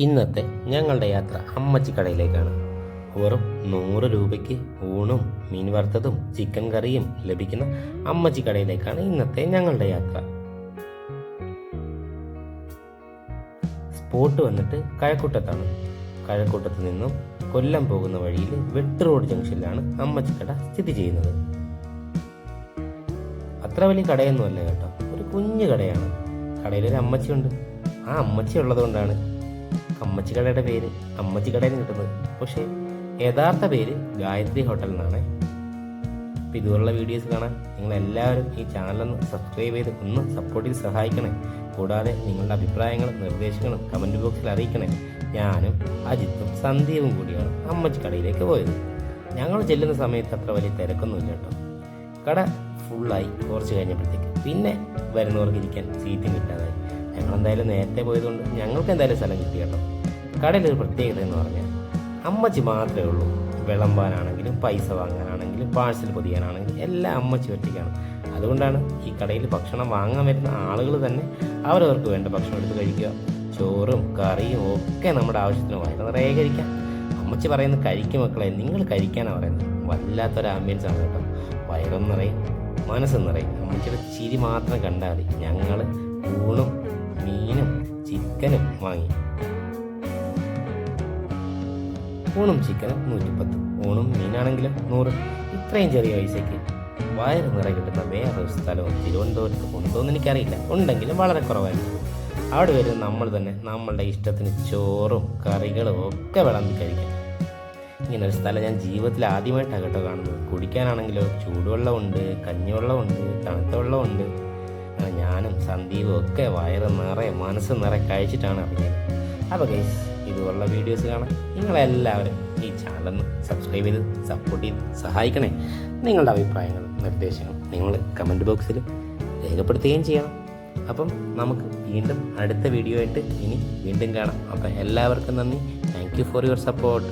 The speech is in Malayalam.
ഇന്നത്തെ ഞങ്ങളുടെ യാത്ര അമ്മച്ചി കടയിലേക്കാണ്. വെറും നൂറ് രൂപയ്ക്ക് ഊണും മീൻ വറുത്തതും ചിക്കൻ കറിയും ലഭിക്കുന്ന അമ്മച്ചി കടയിലേക്കാണ് ഇന്നത്തെ ഞങ്ങളുടെ യാത്ര. സ്പോട്ട് വന്നിട്ട് കഴക്കൂട്ടത്താണ്. കഴക്കൂട്ടത്ത് നിന്നും കൊല്ലം പോകുന്ന വഴിയിൽ വെട്ട് റോഡ് ജംഗ്ഷനിലാണ് അമ്മച്ചി കട സ്ഥിതി ചെയ്യുന്നത്. അത്ര വലിയ കടയൊന്നുമല്ല കേട്ടോ. ഒരു കുഞ്ഞു കടയാണ്. കടയിലൊരു അമ്മച്ചിയുണ്ട്. ആ അമ്മച്ചി ഉള്ളതുകൊണ്ടാണ് അമ്മച്ചി കടയുടെ പേര് അമ്മച്ചി കടയിൽ നിന്ന് കിട്ടുന്നത്. പക്ഷേ യഥാർത്ഥ പേര് ഗായത്രി ഹോട്ടൽ എന്നാണ് അപ്പം ഇതുപോലുള്ള വീഡിയോസ് കാണാൻ നിങ്ങൾ എല്ലാവരും ഈ ചാനലൊന്ന് സബ്സ്ക്രൈബ് ചെയ്ത് ഒന്ന് സപ്പോർട്ട് ചെയ്ത് സഹായിക്കണേ. കൂടാതെ നിങ്ങളുടെ അഭിപ്രായങ്ങളും നിർദ്ദേശങ്ങളും കമന്റ് ബോക്സിൽ അറിയിക്കണേ. ഞാനും അജിത്തും സന്ദീപും കൂടിയാണ് അമ്മച്ചി കടയിലേക്ക് പോയത്. ഞങ്ങൾ ചെല്ലുന്ന സമയത്ത് അത്ര വലിയ തിരക്കൊന്നുമില്ല കേട്ടോ. കട ഫുള്ളായി കുറച്ച് കഴിഞ്ഞപ്പോഴത്തേക്ക് പിന്നെ വരുന്നവർക്ക് ഇരിക്കാൻ സീറ്റും കിട്ടാതായി. ഞങ്ങൾ എന്തായാലും നേരത്തെ പോയതുകൊണ്ട് ഞങ്ങൾക്ക് എന്തായാലും സ്ഥലം കിട്ടി കേട്ടോ. കടയിലൊരു പ്രത്യേകത എന്ന് പറഞ്ഞാൽ അമ്മച്ചി മാത്രമേ ഉള്ളൂ. വിളമ്പാനാണെങ്കിലും പൈസ വാങ്ങാനാണെങ്കിലും പാഴ്സൽ പൊതിയാനാണെങ്കിലും എല്ലാം അമ്മച്ചി ഒറ്റയ്ക്കാണ്. അതുകൊണ്ടാണ് ഈ കടയിൽ ഭക്ഷണം വാങ്ങാൻ വരുന്ന ആളുകൾ തന്നെ അവരവർക്ക് വേണ്ട ഭക്ഷണം എടുത്ത് കഴിക്കുക. ചോറും കറിയും ഒക്കെ നമ്മുടെ ആവശ്യത്തിന് വയറ് നിറയെ കഴിക്കാം. അമ്മച്ചി പറയുന്ന കഴിക്കും മക്കളെ നിങ്ങൾ കഴിക്കാനാണ് പറയുന്നത്. വല്ലാത്തൊരു ആംബിയൻസ് ആണ് കേട്ടോ. വയറും നിറയും മനസ്സും നിറയും. അമ്മച്ചിയുടെ ചിരി മാത്രം കണ്ടാൽ മതി. ഞങ്ങൾ ചിക്കനും വാങ്ങി. ഊണും ചിക്കനും നൂറ്റിപ്പത്ത്. ഊണും മീനാണെങ്കിലും നൂറ്. ഇത്രയും ചെറിയ പൈസയ്ക്ക് വയറ് നിറ കിട്ടുന്ന വേറൊരു സ്ഥലവും തിരുവനന്തപുരത്ത് ഉണ്ടോയെന്ന് എനിക്കറിയില്ല. ഉണ്ടെങ്കിലും വളരെ കുറവായിരുന്നു അവിടെ വരുന്ന നമ്മൾ തന്നെ നമ്മളുടെ ഇഷ്ടത്തിന് ചോറും കറികളും ഒക്കെ വിളമ്പി കഴിക്കാം. ഇങ്ങനെ ഒരു സ്ഥലം ഞാൻ ജീവിതത്തിൽ ആദ്യമായിട്ടാണ് കേട്ടോ കാണുന്നത്. കുടിക്കാനാണെങ്കിലോ ചൂടുവെള്ളമുണ്ട് കഞ്ഞിവെള്ളമുണ്ട് തണുത്ത വെള്ളമുണ്ട്. ഞാനും സന്ദീപും ഒക്കെ വയറ് നിറയെ മനസ്സ് നിറയെ കഴിച്ചിട്ടാണ് ഇറങ്ങിയത്. അപ്പോൾ ഗൈസ് ഇതുപോലുള്ള വീഡിയോസ് കാണാൻ നിങ്ങളെല്ലാവരും ഈ ചാനലൊന്ന് സബ്സ്ക്രൈബ് ചെയ്ത് സപ്പോർട്ട് ചെയ്ത് സഹായിക്കണേ. നിങ്ങളുടെ അഭിപ്രായങ്ങളും നിർദ്ദേശങ്ങളും നിങ്ങൾ കമന്റ് ബോക്സിൽ രേഖപ്പെടുത്തുകയും ചെയ്യണം. അപ്പം നമുക്ക് വീണ്ടും അടുത്ത വീഡിയോ ആയിട്ട് ഇനി വീണ്ടും കാണാം. അപ്പം എല്ലാവർക്കും നന്ദി. Thank you for your support